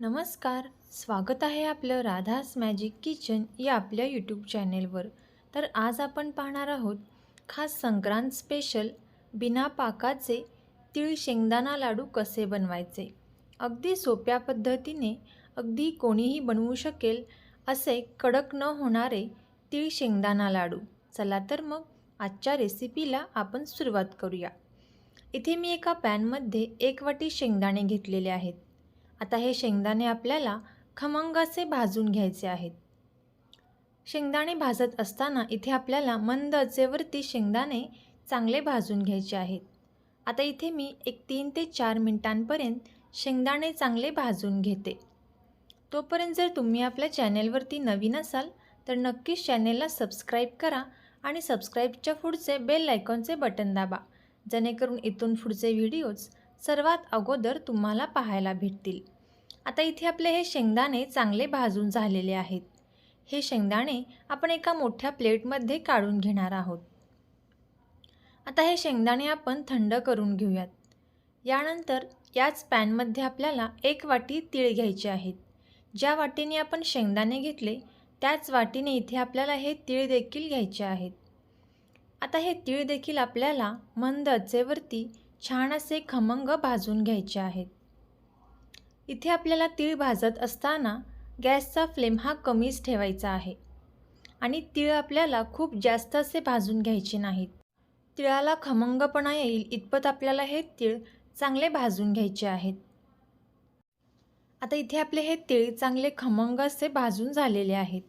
नमस्कार स्वागत आहे आपलं राधास मॅजिक किचन या आपल्या यूट्यूब चॅनेलवर. तर आज आपण पाहणार आहोत खास संक्रांत स्पेशल बिना पाकाचे तिळ शेंगदाणा लाडू कसे बनवायचे? अगदी सोप्या पद्धतीने अगदी कोणीही बनवू शकेल असे कडक न होणारे तिळ शेंगदाणा लाडू. चला तर मग आजच्या रेसिपीला आपण सुरुवात करूया. इथे मी एका पॅनमध्ये एक वाटी शेंगदाणे घेतलेले आहेत. आता हे शेंगदाणे आपल्याला खमंग असे भाजून घ्यायचे आहेत. शेंगदाणे भाजत असताना इथे आपल्याला मंद अचेवरती शेंगदाणे चांगले भाजून घ्यायचे आहेत. आता इथे मी एक तीन ते चार मिनिटांपर्यंत शेंगदाणे चांगले भाजून घेते. तोपर्यंत जर तुम्ही आपल्या चॅनेलवरती नवीन असाल तर नक्कीच चॅनेलला सबस्क्राईब करा आणि सबस्क्राईबच्या पुढचे बेल आयकॉनचे बटन दाबा जेणेकरून इथून पुढचे व्हिडिओज सर्वात अगोदर तुम्हाला पाहायला भेटतील. आता इथे आपले हे शेंगदाणे चांगले भाजून झालेले आहेत. हे शेंगदाणे आपण एका मोठ्या प्लेटमध्ये काढून घेणार आहोत. आता हे शेंगदाणे आपण थंड करून घेऊयात. यानंतर याच पॅनमध्ये आपल्याला एक वाटी तीळ घ्यायचे आहेत. ज्या वाटीने आपण शेंगदाणे घेतले त्याच वाटीने इथे आपल्याला हे तीळ देखील घ्यायचे आहेत. आता हे तीळ देखील आपल्याला मंद आचेवरती छान असे खमंग भाजून घ्यायचे आहेत. इथे आपल्याला तीळ भाजत असताना गॅसचा फ्लेम हा कमीच ठेवायचा आहे. आणि तीळ आपल्याला खूप जास्त असे भाजून घ्यायचे नाहीत. तिळाला खमंगपणा येईल इतपत आपल्याला हे तीळ चांगले भाजून घ्यायचे आहेत. आता इथे आपले हे तीळ चांगले खमंग असे भाजून झालेले आहेत.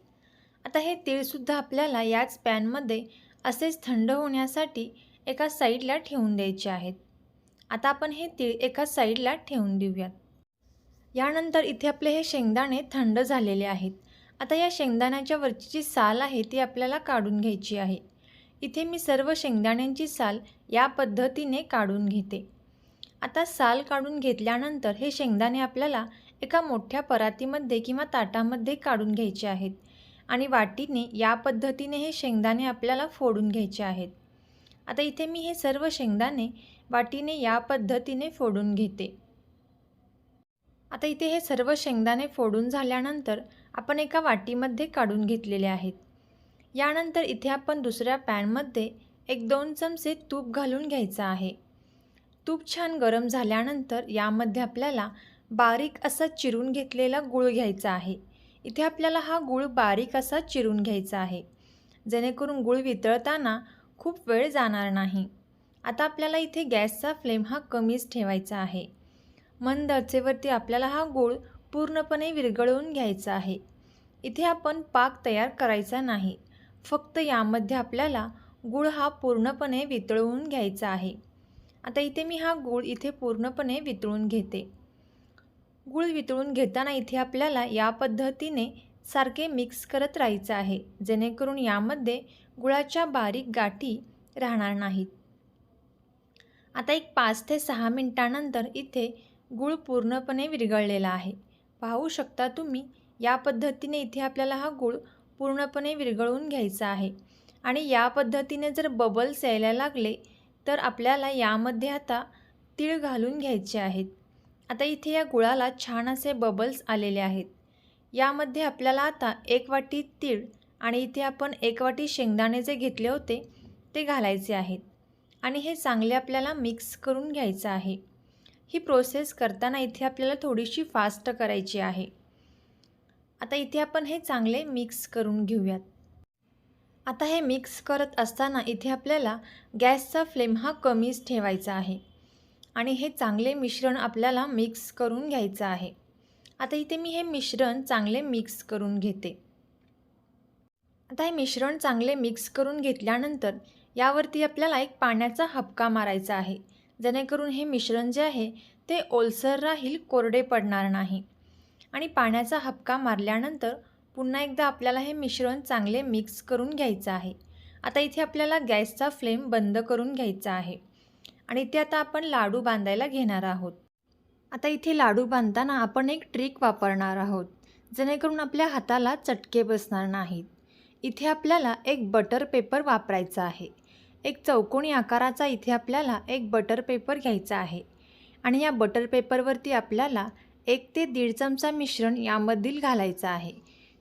आता हे तीळसुद्धा आपल्याला याच पॅनमध्ये असेच थंड होण्यासाठी एका साईडला ठेवून द्यायचे आहेत. आता आपण हे तीळ एका साईडला ठेवून देऊयात. यानंतर इथे आपले हे शेंगदाणे थंड झालेले आहेत. आता या शेंगदाण्याच्या वरची जी साल आहे ती आपल्याला काढून घ्यायची आहे. इथे मी सर्व शेंगदाण्यांची साल या पद्धतीने काढून घेते. आता साल काढून घेतल्यानंतर हे शेंगदाणे आपल्याला एका मोठ्या परातीमध्ये किंवा ताटामध्ये काढून घ्यायचे आहेत आणि वाटीने या पद्धतीने हे शेंगदाणे आपल्याला फोडून घ्यायचे आहेत. आता इथे मी हे सर्व शेंगदाणे वाटीने या पद्धतीने फोडून घेते. आता इथे हे सर्व शेंगदाणे फोडून झाल्यानंतर आपण एका वाटीमध्ये काढून घेतलेले आहेत. यानंतर इथे आपण दुसऱ्या पॅनमध्ये एक दोन चमचे तूप घालून घ्यायचं आहे. तूप छान गरम झाल्यानंतर यामध्ये आपल्याला बारीक असा चिरून घेतलेला गूळ घ्यायचा आहे. इथे आपल्याला हा गूळ बारीक असा चिरून घ्यायचा आहे. जेणेकरून गूळ वितळताना खूप वेळ जाणार नाही. आता आपल्याला इथे गॅसचा फ्लेम हा कमीच ठेवायचा आहे. मंद आचेवरती आपल्याला हा गूळ पूर्णपणे विरघळवून घ्यायचा आहे. इथे आपण पाक तयार करायचा नाही. फक्त यामध्ये आपल्याला गूळ हा पूर्णपणे वितळवून घ्यायचा आहे. आता इथे मी हा गूळ इथे पूर्णपणे वितळून घेते. गूळ वितळून घेताना इथे आपल्याला या पद्धतीने सारखे मिक्स करत राहायचं आहे जेणेकरून यामध्ये गुळाच्या बारीक गाठी राहणार नाहीत. आता एक पाच ते सहा मिनटानंतर इथे गूळ पूर्णपणे विरघळलेला आहे. पाहू शकता तुम्ही या पद्धतीने इथे आपल्याला हा गूळ पूर्णपणे विरघळून घ्यायचा आहे. आणि या पद्धतीने जर बबल्स यायला लागले तर आपल्याला यामध्ये आता तीळ घालून घ्यायचे आहेत. आता इथे या गुळाला छान असे बबल्स आलेले आहेत. यामध्ये आपल्याला आता एक वाटी तीळ आणि इथे आपण एक वाटी शेंगदाणे जे घेतले होते ते घालायचे आहेत. आणि हे चांगले आपल्याला मिक्स करून घ्यायचं आहे. ही प्रोसेस करताना इथे आपल्याला थोडीशी फास्ट करायची आहे. आता इथे आपण हे चांगले मिक्स करून घेऊयात. आता हे मिक्स करत असताना इथे आपल्याला गॅसचा फ्लेम हा कमीच ठेवायचा आहे. आणि हे चांगले मिश्रण आपल्याला मिक्स करून घ्यायचं आहे. आता इथे मी हे मिश्रण चांगले मिक्स करून घेते. आता हे मिश्रण चांगले मिक्स करून घेतल्यानंतर यावरती आपल्याला एक पाण्याचा हपका मारायचा आहे. जेणेकरून हे मिश्रण जे आहे ते ओलसर राहील कोरडे पडणार नाही. आणि पाण्याचा हपका मारल्यानंतर पुन्हा एकदा आपल्याला हे मिश्रण चांगले मिक्स करून घ्यायचं आहे. आता इथे आपल्याला गॅसचा फ्लेम बंद करून घ्यायचा आहे. आणि इथे आता आपण लाडू बांधायला घेणार आहोत. आता इथे लाडू बांधताना आपण एक ट्रिक वापरणार आहोत जेणेकरून आपल्या हाताला चटके बसणार नाहीत. इथे आपल्याला एक बटर पेपर वापरायचा आहे. एक चौकोनी आकाराचा इथे आपल्याला एक बटर पेपर घ्यायचा आहे. आणि या बटर पेपरवरती आपल्याला एक ते दीड चमचा मिश्रण यामधील घालायचं आहे.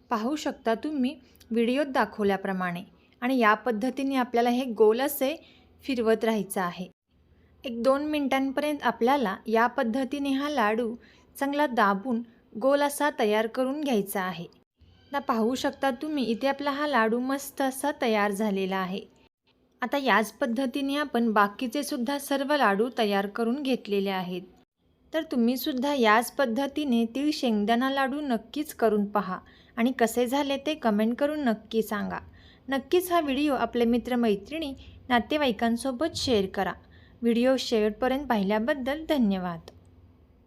पाहू शकता तुम्ही व्हिडिओत दाखवल्याप्रमाणे. आणि या पद्धतीने आपल्याला हे गोल असे फिरवत राहायचं आहे. एक दोन मिनटांपर्यंत आपल्याला या पद्धतीने हा लाडू चांगला दाबून गोल असा तयार करून घ्यायचा आहे. आता पाहू शकता तुम्ही इथे आपला हा लाडू मस्त असा तयार झालेला आहे. आता याच पद्धतीने आपण बाकीचे सुद्धा सर्व लाडू तयार करून घेतलेले आहेत. तर तुम्हीसुद्धा याच पद्धतीने तीळ शेंगदाणा लाडू नक्कीच करून पहा. आणि कसे झाले ते कमेंट करून नक्की सांगा. नक्कीच हा व्हिडिओ आपले मित्रमैत्रिणी नातेवाईकांसोबत शेअर करा. व्हिडिओ शेवटपर्यंत पाहिल्याबद्दल धन्यवाद.